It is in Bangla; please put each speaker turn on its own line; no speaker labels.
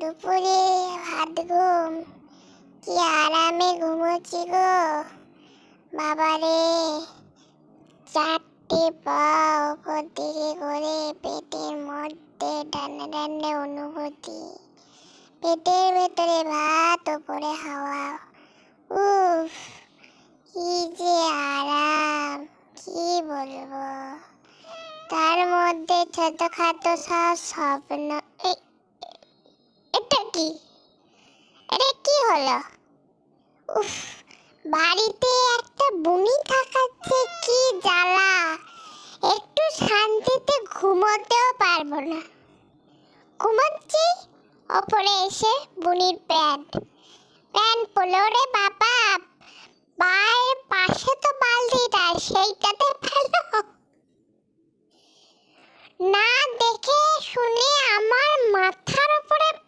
দুপুরে ভাত ঘুম কি আরামে ঘুমোচ্ছি গো। বাবারে, চারটে পা ওপর দিকে করে পেটের মধ্যে ডানে ডানে অনুভূতি। পেটের ভেতরে ভাত, ওপরে হাওয়া। উফ, কি যে আরাম, কি বলব? তার মধ্যে ছোটখাটো সব স্বপ্ন কি? এটা কি হলো? উফ, বাড়িতে একটা বুনি থাকাচ্ছে কি জ্বালা। একটু শান্তিতে ঘুমোতেও পারব না। ঘুমাচ্ছি? ওপরে এসে বুনির প্যান্ট। প্যান্ট পরলো রে বাবা। পায়ের পাশে তো বালতিটা সেইটাতে ফেলো। না দেখে শুনে আমার মাথার উপরে